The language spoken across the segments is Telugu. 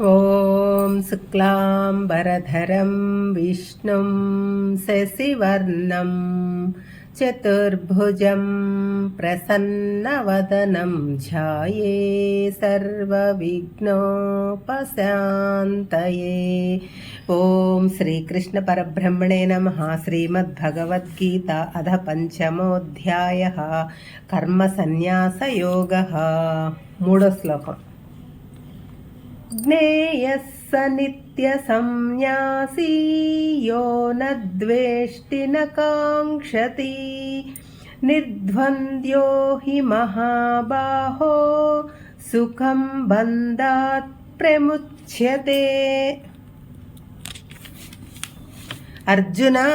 ॐ शुक्लाम्बरधरं विष्णुं शशिवर्णं चतुर्भुजं प्रसन्नवदनं ध्याये सर्वविघ्नोपशान्तये। ॐ श्रीकृष्णपरब्रह्मणे नमः, श्रीमद्भगवद्गीता अध पञ्चमोऽध्यायः, कर्मसन्न्यासयोगः मूढश्लोकम् ज्ञेयस नित्य संन्यासी यो न द्वेष्टि न कांक्षति निर्द्वन्द्यो हि महाबाहो, सुखं बन्धात् प्रमुच्यते। अर्जुना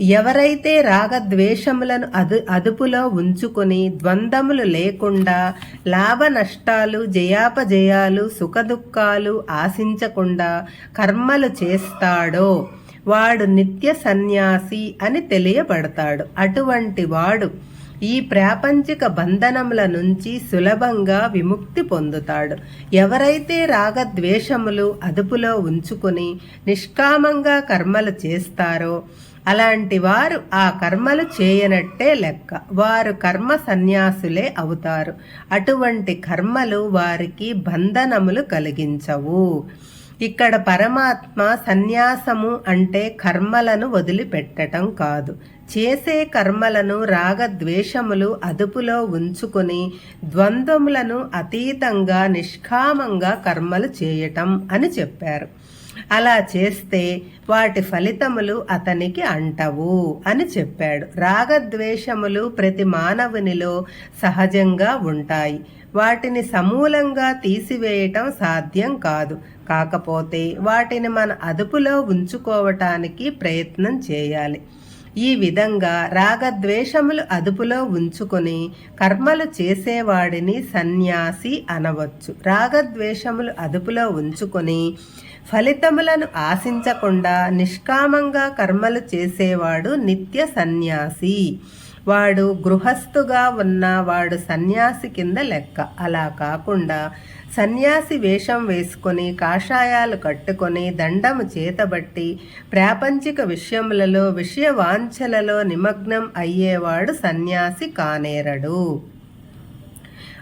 ఎవరైతే రాగద్వేషములను అదు అదుపులో ఉంచుకొని ద్వంద్వములు లేకుండా లాభ నష్టాలు జయాపజయాలు సుఖదుఖాలు ఆశించకుండా కర్మలు చేస్తాడో వాడు నిత్య సన్యాసి అని తెలియబడతాడు. అటువంటి వాడు ఈ ప్రాపంచిక బంధనముల నుంచి సులభంగా విముక్తి పొందుతాడు. ఎవరైతే రాగద్వేషములు అదుపులో ఉంచుకుని నిష్కామంగా కర్మలు చేస్తారో అలాంటి వారు ఆ కర్మలు చేయనట్టే లెక్క. వారు కర్మ సన్యాసులే అవుతారు. అటువంటి కర్మలు వారికి బంధనములు కలిగించవు. ఇక్కడ పరమాత్మ సన్యాసము అంటే కర్మలను వదిలిపెట్టటం కాదు. చేసే కర్మలను రాగద్వేషములు అదుపులో ఉంచుకుని ద్వంద్వములను అతీతంగా నిష్కామంగా కర్మలు చేయటం అని చెప్పారు. అలా చేస్తే వాటి ఫలితములు అతనికి అంటవు అని చెప్పాడు. రాగద్వేషములు ప్రతి మానవునిలో సహజంగా ఉంటాయి. వాటిని సమూలంగా తీసివేయటం సాధ్యం కాదు. కాకపోతే వాటిని మన అదుపులో ఉంచుకోవటానికి ప్రయత్నం చేయాలి. ఈ విధంగా రాగద్వేషములు అదుపులో ఉంచుకొని కర్మలు చేసేవాడిని సన్యాసి అనవచ్చు. రాగద్వేషములు అదుపులో ఉంచుకొని ఫలితములను ఆశించకుండా నిష్కామంగా కర్మలు చేసేవాడు నిత్య సన్యాసి. వాడు గృహస్థుగా ఉన్న వాడు సన్యాసి కింద లెక్క. అలా కాకుండా సన్యాసి వేషం వేసుకొని కాషాయాలు కట్టుకొని దండము చేతబట్టి ప్రాపంచిక విషయములలో విషయ వాంఛలలో నిమగ్నం అయ్యేవాడు సన్యాసి కానేరడు.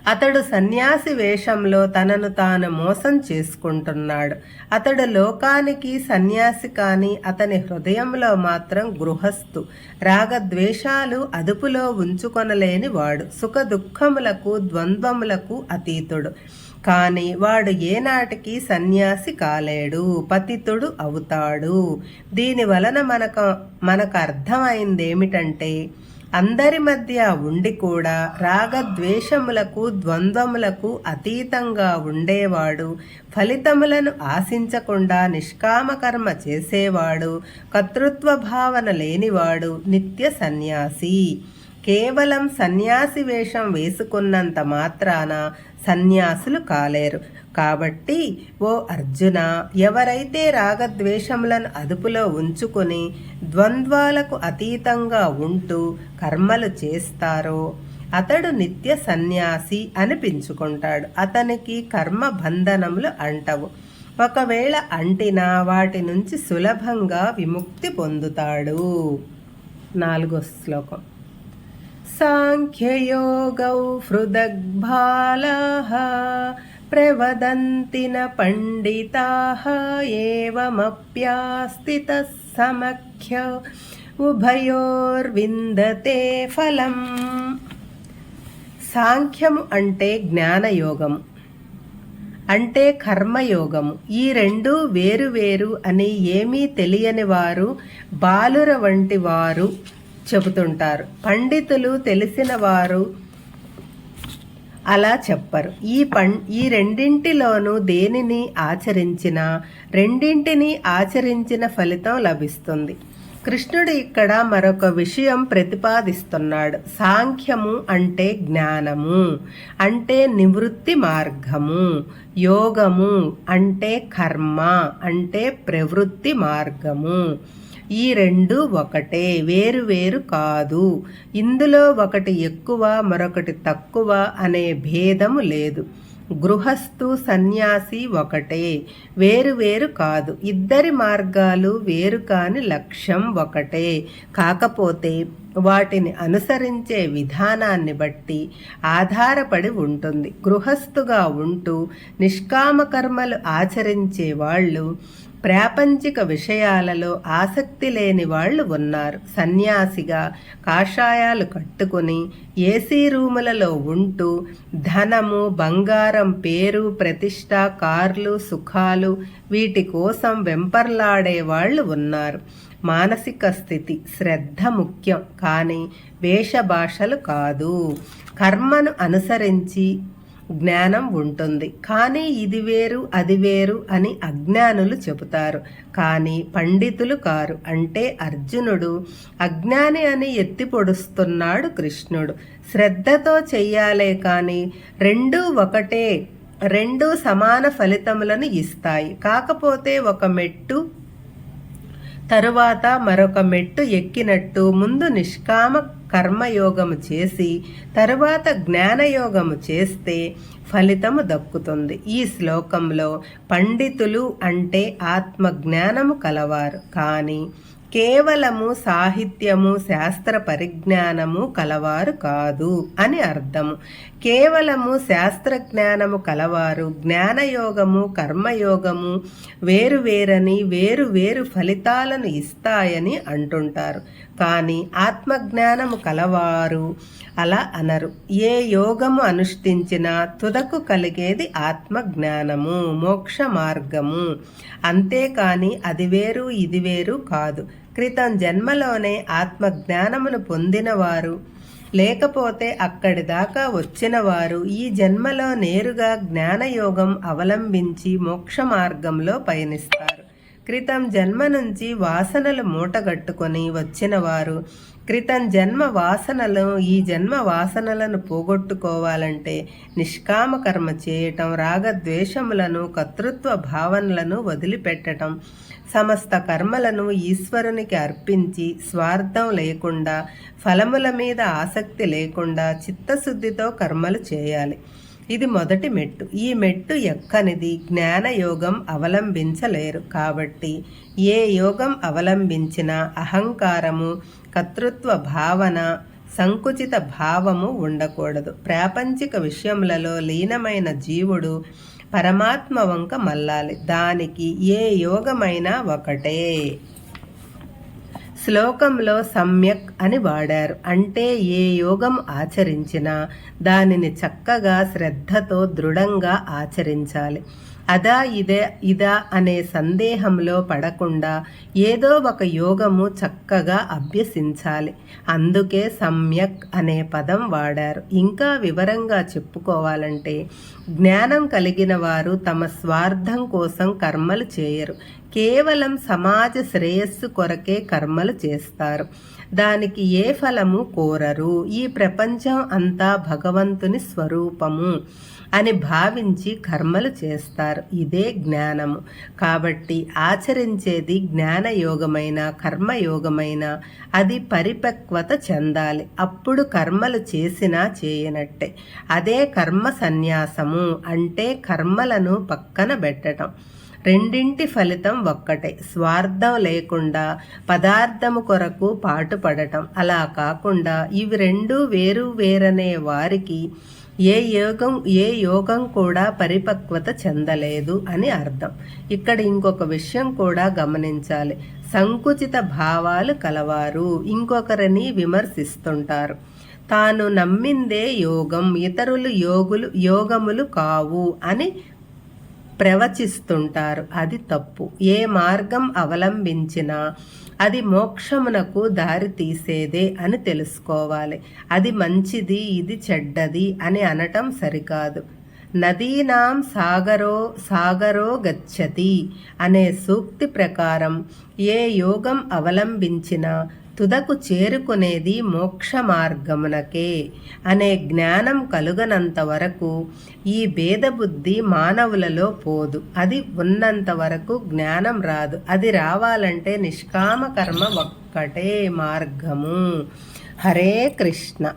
అతడు సన్యాసి వేషంలో తనను తాను మోసం చేసుకుంటున్నాడు. అతడు లోకానికి సన్యాసి కాని అతని హృదయంలో మాత్రం గృహస్థు. రాగద్వేషాలు అదుపులో ఉంచుకొనలేని వాడు. సుఖ దుఃఖములకు ద్వంద్వములకు అతీతుడు. కానీ వాడు ఏనాటికి సన్యాసి కాలేడు పతితుడు అవుతాడు. దీని వలన మనకు మనకు అర్థమైందేమిటంటే అందరి మధ్య ఉండి కూడా రాగద్వేషములకు ద్వంద్వములకు అతీతంగా ఉండేవాడు. ఫలితములను ఆశించకుండా నిష్కామకర్మ చేసేవాడు. కర్తృత్వ భావన లేనివాడు నిత్య సన్యాసి. కేవలం సన్యాసి వేషం వేసుకున్నంత మాత్రాన సన్యాసులు కాలేరు. కాబట్టి ఓ అర్జున ఎవరైతే రాగద్వేషములను అదుపులో ఉంచుకొని ద్వంద్వాలకు అతీతంగా ఉంటూ కర్మలు చేస్తారో అతడు నిత్య సన్యాసి అనిపించుకుంటాడు అతనికి కర్మ బంధనములు అంటవు. ఒకవేళ అంటినా వాటి నుంచి సులభంగా విముక్తి పొందుతాడు. నాలుగో శ్లోకం. సాంఖ్యయోగౌ హృదగ్భాలాः प्रवदन्ति न पण्डिताः एवमप्यास्थितः समख्य ఉభయోర్విందతే ఫలం సాంఖ్యము అంటే జ్ఞానయోగము అంటే కర్మయోగము ఈ రెండు వేరు వేరు అని ఏమీ తెలియని వారు బాలుర వంటి వారు చెబుతుంటారు. పండితులు తెలిసిన వారు అలా చెప్పరు. ఈ పం ఈ రెండింటిలోనూ దేనిని ఆచరించినా రెండింటిని ఆచరించిన ఫలితం లభిస్తుంది. కృష్ణుడు ఇక్కడ మరొక విషయం ప్రతిపాదిస్తున్నాడు. సాంఖ్యము అంటే జ్ఞానము అంటే నివృత్తి మార్గము. యోగము అంటే కర్మ అంటే ప్రవృత్తి మార్గము. ఈ రెండు ఒకటే వేరు వేరు కాదు. ఇందులో ఒకటి ఎక్కువ మరొకటి తక్కువ అనే భేదము లేదు. గృహస్థు సన్యాసి ఒకటే వేరు వేరు కాదు. ఇద్దరి మార్గాలు వేరు కాని లక్ష్యం ఒకటే. కాకపోతే వాటిని అనుసరించే విధానాన్ని బట్టి ఆధారపడి ఉంటుంది. గృహస్థుగా ఉంటూ నిష్కామ కర్మలు ఆచరించే వాళ్ళు ప్రాపంచిక విషయాలలో ఆసక్తి లేని వాళ్ళు ఉన్నారు. సన్యాసిగా కాషాయాలు కట్టుకుని ఏసీ రూములలో ఉంటూ ధనము బంగారం పేరు ప్రతిష్ట కార్లు సుఖాలు వీటి కోసం వెంపర్లాడే వాళ్ళు ఉన్నారు. మానసిక స్థితి శ్రద్ధ ముఖ్యం కానీ వేషభాషలు కాదు. కర్మను అనుసరించి జ్ఞానం ఉంటుంది. కానీ ఇది వేరు అది వేరు అని అజ్ఞానులు చెబుతారు. కానీ పండితులు కారు. అంటే అర్జునుడు అజ్ఞాని అని ఎత్తి పొడుస్తున్నాడు కృష్ణుడు. శ్రద్ధతో చెయ్యాలే కానీ రెండూ ఒకటే రెండు సమాన ఫలితములను ఇస్తాయి. కాకపోతే ఒక మెట్టు తరువాత మరొక మెట్టు ఎక్కినట్టు ముందు నిష్కామ కర్మయోగము చేసి తరువాత జ్ఞానయోగము చేస్తే ఫలితము దక్కుతుంది. ఈ శ్లోకంలో పండితులు అంటే ఆత్మజ్ఞానము కలవారు. కానీ కేవలము సాహిత్యము శాస్త్ర పరిజ్ఞానము కలవారు కాదు అని అర్థము. కేవలము శాస్త్ర జ్ఞానము కలవారు జ్ఞానయోగము కర్మయోగము వేరు వేరని వేరు వేరు ఫలితాలను ఇస్తాయని అంటుంటారు. కానీ ఆత్మజ్ఞానము కలవారు అలా అనరు. ఏ యోగము అనుష్ఠించినా తుదకు కలిగేది ఆత్మజ్ఞానము మోక్ష మార్గము. అంతేకాని అది వేరు ఇది వేరు కాదు. క్రితం జన్మలోనే ఆత్మజ్ఞానమును పొందినవారు లేకపోతే అక్కడి దాకా వచ్చిన వారు ఈ జన్మలో నేరుగా జ్ఞానయోగం అవలంబించి మోక్ష మార్గంలో పయనిస్తారు. క్రితం జన్మ నుంచి వాసనలు మూటగట్టుకొని వచ్చినవారు. క్రితం జన్మ వాసనలు ఈ జన్మ వాసనలను పోగొట్టుకోవాలంటే నిష్కామ కర్మ చేయటం రాగద్వేషములను కర్తృత్వ భావనలను వదిలిపెట్టడం సమస్త కర్మలను ఈశ్వరునికి అర్పించి స్వార్థం లేకుండా ఫలముల మీద ఆసక్తి లేకుండా చిత్తశుద్ధితో కర్మలు చేయాలి. ఇది మొదటి మెట్టు. ఈ మెట్టు ఎక్కనిది? జ్ఞాన యోగం అవలంబించలేరు. కాబట్టి ఏ యోగం అవలంబించినా అహంకారము కర్తృత్వ భావన సంకుచిత భావము ఉండకూడదు. ప్రాపంచిక విషయములలో లీనమైన జీవుడు పరమాత్మ వంక మల్లాలి దానికి ఏ యోగమైనా ఒకటే. శ్లోకంలో సమ్యక్ అని వాడారు. అంటే ఏ యోగం ఆచరించినా దానిని చక్కగా శ్రద్ధతో దృఢంగా ఆచరించాలి. అదా ఇదే ఇదా అనే సందేహంలో పడకుండా ఏదో ఒక యోగము చక్కగా అభ్యసించాలి. అందుకే సమ్యక్ అనే పదం వాడారు. ఇంకా వివరంగా చెప్పుకోవాలంటే జ్ఞానం కలిగిన వారు తమ స్వార్థం కోసం కర్మలు చేయరు. కేవలం సమాజ శ్రేయస్సు కొరకే కర్మలు చేస్తారు. దానికి ఏ ఫలము కోరరు. ఈ ప్రపంచం అంతా భగవంతుని స్వరూపము అని భావించి కర్మలు చేస్తారు. ఇదే జ్ఞానము. కాబట్టి ఆచరించేది జ్ఞానయోగమైన కర్మయోగమైన అది పరిపక్వత చెందాలి. అప్పుడు కర్మలు చేసినా చేయనట్టే. అదే కర్మ సన్యాసము అంటే కర్మలను పక్కన పెట్టడం రెండింటి ఫలితం ఒక్కటే. స్వార్థం లేకుండా పదార్థము కొరకు పాటుపడటం. అలా కాకుండా ఇవి రెండు వేరు వేరనే వారికి ఏ యోగం ఏ యోగం కూడా పరిపక్వత చెందలేదు అని అర్థం. ఇక్కడ ఇంకొక విషయం కూడా గమనించాలి. సంకుచిత భావాలు కలవారు ఇంకొకరిని విమర్శిస్తుంటారు. తాను నమ్మిందే యోగం ఇతరులు యోగులు యోగములు కావు అని ప్రవచిస్తుంటారు. అది తప్పు. ఏ మార్గం అవలంబించినా అది మోక్షమునకు దారి తీసేదే అని తెలుసుకోవాలి. అది మంచిది ఇది చెడ్డది అని అనటం సరికాదు. నదీనాం సాగరో సాగరో గచ్చతి అనే సూక్తి ప్రకారం ఏ యోగం అవలంబించినా తుదకు చేరుకునేది మోక్ష మార్గమునకే అనే జ్ఞానం కలుగనంత వరకు ఈ భేదబుద్ధి మానవులలో పోదు. అది ఉన్నంత వరకు జ్ఞానం రాదు. అది రావాలంటే నిష్కామ కర్మ ఒక్కటే మార్గము. హరే కృష్ణ.